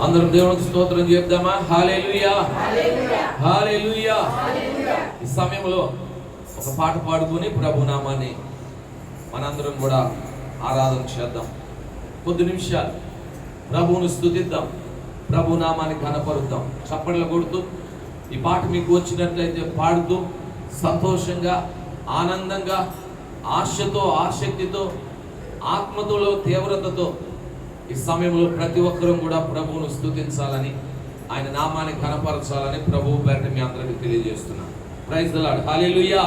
అందరం దేవునికి స్తోత్రం చెప్దామా? హాలేలుయా హాలేలుయా ఈ సమయంలో ఒక పాట పాడుకొని ప్రభు నామాన్ని మనందరం కూడా ఆరాధన చేద్దాం. కొద్ది నిమిషాలు ప్రభువును స్తుతిద్దాం ప్రభు నామాన్ని కనపరుద్దాం. చప్పట్లు కొడుతూ ఈ పాట మీకు వచ్చినట్లయితే పాడుతూ సంతోషంగా ఆనందంగా ఆశతో ఆసక్తితో ఆత్మతోలో తీవ్రతతో ఈ సమయంలో ప్రతి ఒక్కరూ కూడా ప్రభువును స్థుతించాలని ఆయన నామాన్ని కనపరచాలని ప్రభువు పేరిట మీ అందరికీ తెలియజేస్తున్నాను praise the Lord hallelujah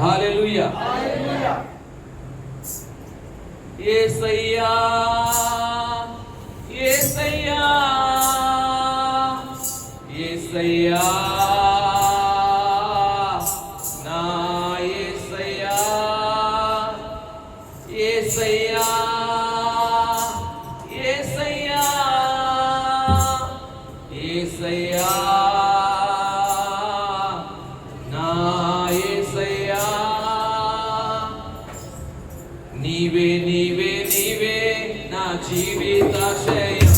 hallelujah ఏసయ్యా ఏసయ్యా ఏసయ్యా. జీవితాశయం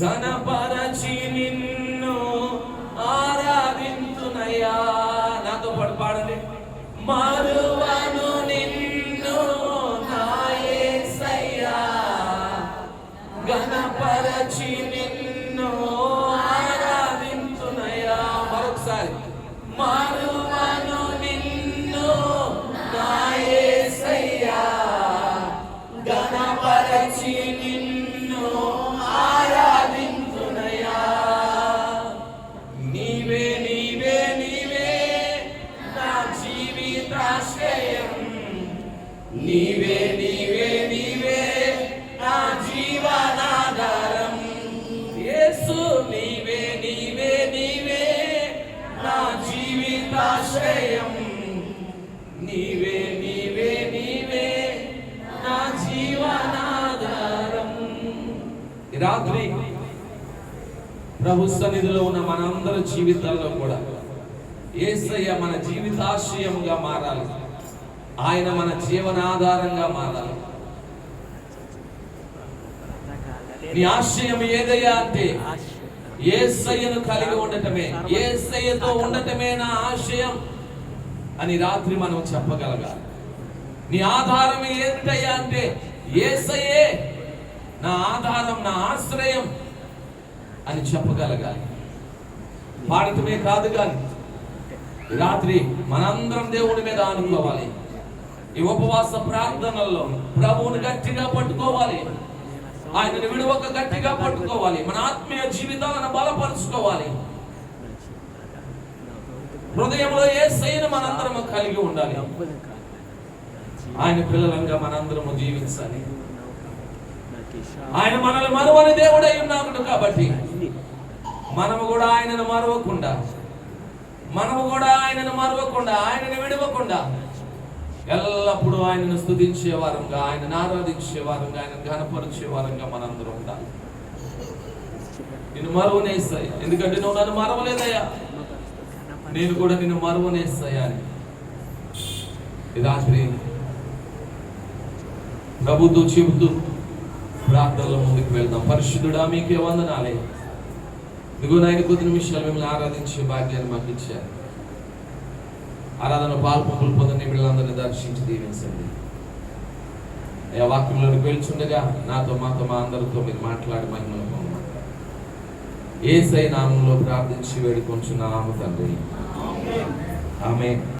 ఘనపరచి నిన్ను ఆరాధించునయ్యా. నాతో పాటు పాడండి. మారువాను జీవితాశ్రయం నీవే నీవే నీవే నా జీవనాధారం. రాత్రి ప్రభు సన్నిధిలో ఉన్న మనందరి జీవితాల్లో కూడా ఏసయ్య మన జీవితాశ్రయంగా మారాలి. ఆయన మన జీవనాధారంగా మారాలి. నీ ఆశ్రయం ఏదయ్యా అంటే ఏసయ్యను కలిగి ఉండటమే ఏసయ్యతో ఉండటమే నా ఆశయం అని రాత్రి మనం చెప్పగలగాలి. నీ ఆధారం ఏమిటయ్యా అంటే ఏసయ్యే నా ఆధారం నా ఆశ్రయం అని చెప్పగలగాలి. పాడటమే కాదు కానీ రాత్రి మనందరం దేవుడి మీద ఆనుకోవాలి ఈ ఉపవాస ప్రార్థనల్లో ప్రభువుని గట్టిగా పట్టుకోవాలి. ఆయన విడువక గట్టిగా పట్టుకోవాలి. మన ఆత్మీయ జీవితాలను బలపరుచుకోవాలి. హృదయంలో ఏ సైను మనందరము కలిగి ఉండాలి. ఆయన పిల్లలంగా మనందరము జీవించాలి. ఆయన మనల్ని మరువని దేవుడై ఉన్నాడు కాబట్టి మనము కూడా ఆయనను మరవకుండా మనము కూడా ఆయనను మరవకుండా ఆయనను విడవకుండా ఎల్లప్పుడూ ఆయనను స్తుతించే వారంగా ఆయనను ఆరాధించే వారంగా ఆయన ఘనపరిచే వారంగా మనందరం ఉండాలి. నేను మరువనేస్తాయి ఎందుకంటే నువ్వు నన్ను మరవలేదయ్యా. నేను కూడా నిన్ను మరువనేస్తాయా అని. రాత్రి ప్రభుతో చెబుతూ ప్రార్థనలో ముందుకు వెళ్దాం. పరిశుద్ధుడా మీకే వందనాలే. ఇదిగో నాయన కొద్ది నిమిషాలు మిమ్మల్ని ఆరాధించే భాగ్యాన్ని మాకు ఇచ్చారు. ఆరాధన పాల్పొంపులు పొందని పిల్లలందరినీ దర్శించి దీవించండి. అయ్యా వాక్యంలోకి వెళ్చుండగా నాతో మాతో మా అందరితో మీరు మాట్లాడి మహిమను పొందమని. ఏసై నామంలో ప్రార్థించి వేడుకొంచున్నాము తండ్రి. ఆమె